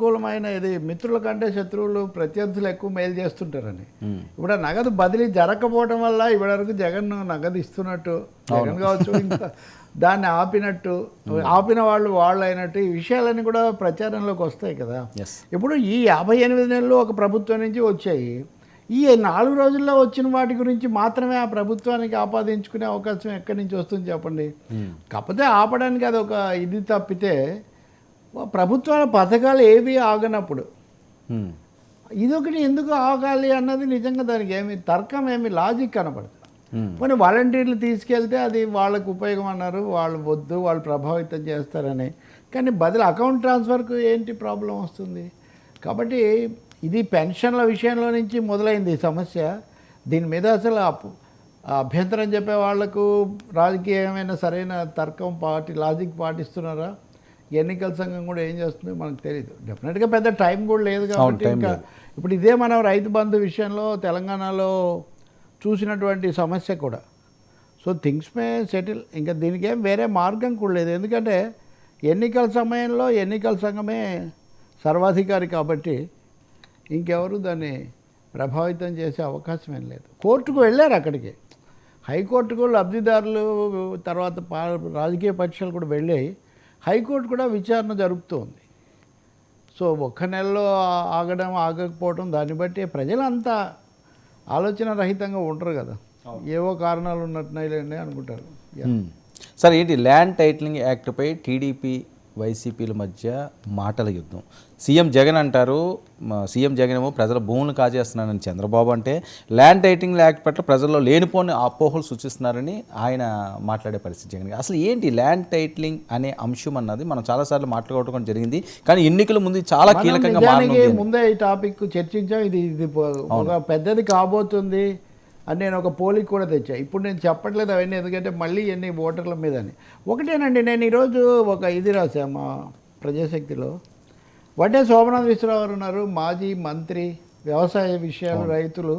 అనుకూలమైన ఇది మిత్రుల కంటే శత్రువులు ప్రత్యర్థులు ఎక్కువ మేలు చేస్తుంటారని. ఇప్పుడు నగదు బదిలీ జరగకపోవడం వల్ల ఇప్పటివరకు జగన్ నగదు ఇస్తున్నట్టు జగన్ కావచ్చు ఇంకా దాన్ని ఆపినట్టు ఆపిన వాళ్ళు వాళ్ళు అయినట్టు ఈ విషయాలన్నీ కూడా ప్రచారంలోకి వస్తాయి కదా. ఇప్పుడు ఈ యాభై ఎనిమిది నెలలు ఒక ప్రభుత్వం నుంచి వచ్చాయి. ఈ నాలుగు రోజుల్లో వచ్చిన వాటి గురించి మాత్రమే ఆ ప్రభుత్వానికి ఆపాదించుకునే అవకాశం ఎక్కడి నుంచి వస్తుంది చెప్పండి? కాకపోతే ఆపడానికి అది ఒక ఇది తప్పితే ప్రభుత్వాల పథకాలు ఏవి ఆగనప్పుడు. ఇదొకటి ఎందుకు ఆగాలి అన్నది నిజంగా దానికి ఏమి తర్కం ఏమి లాజిక్ కనపడదు. కొన్ని వాలంటీర్లు తీసుకెళ్తే అది వాళ్ళకు ఉపయోగం అన్నారు వాళ్ళు వద్దు వాళ్ళు ప్రభావితం చేస్తారని. కానీ బదులు అకౌంట్ ట్రాన్స్ఫర్కు ఏంటి ప్రాబ్లం వస్తుంది? కాబట్టి ఇది పెన్షన్ల విషయంలో నుంచి మొదలైంది సమస్య. దీని మీద అసలు అభ్యంతరం చెప్పే వాళ్ళకు రాజకీయమైన సరైన తర్కం పాటి లాజిక్ పాటిస్తున్నారా? ఎన్నికల సంఘం కూడా ఏం చేస్తుందో మనకు తెలియదు డెఫినెట్గా పెద్ద టైం కూడా లేదు కాబట్టి ఇంకా ఇప్పుడు ఇదే మనం రైతు బంధు విషయంలో తెలంగాణలో చూసినటువంటి సమస్య కూడా. సో థింగ్స్ మే సెటిల్ ఇంకా దీనికి ఏం వేరే మార్గం కూడా లేదు. ఎందుకంటే ఎన్నికల సమయంలో ఎన్నికల సంఘమే సర్వాధికారి కాబట్టి ఇంకెవరు దాన్ని ప్రభావితం చేసే అవకాశం ఏం లేదు. కోర్టుకు వెళ్ళారు అక్కడికి. హైకోర్టుకు లబ్ధిదారులు తర్వాత రాజకీయ పక్షాలు కూడా వెళ్ళాయి. హైకోర్టు కూడా విచారణ జరుపుతోంది. సో ఒక్క నెలలో ఆగడం ఆగకపోవడం దాన్ని బట్టి ప్రజలంతా ఆలోచన రహితంగా ఉండరు కదా. ఏవో కారణాలు ఉన్నట్టున్నాయిలేండి అనుకుంటారు. సార్ ఏంటి ల్యాండ్ టైటిలింగ్ యాక్ట్పై టీడీపీ వైసీపీల మధ్య మాటల యుద్ధం. సీఎం జగన్ అంటారు సీఎం జగన్ ఏమో ప్రజల భూములను కాజేస్తున్నానని చంద్రబాబు అంటే ల్యాండ్ టైటిలింగ్ యాక్ట్ పట్ల ప్రజల్లో లేనిపోని అపోహలు సూచిస్తున్నారని ఆయన మాట్లాడే పరిస్థితి జగన్. అసలు ఏంటి ల్యాండ్ టైటిలింగ్ అనే అంశం అన్నది మనం చాలాసార్లు మాట్లాడుకోవడం జరిగింది కానీ ఎన్నికల ముందు చాలా కీలకంగా ముందే ఈ టాపిక్ చర్చించాం ఇది ఇది పెద్దది కాబోతుంది. అని నేను ఒక పోలిక కూడా తెచ్చా. ఇప్పుడు నేను చెప్పట్లేదు అవన్నీ ఎందుకంటే మళ్ళీ ఎన్ని ఓటర్ల మీద అని ఒకటేనండి నేను ఈరోజు ఒక ఇది రాసా మా ప్రజాశక్తిలో. వడ్డే శోభనాథ్ విశ్వరావు గారు ఉన్నారు మాజీ మంత్రి వ్యవసాయ విషయాలు రైతులు.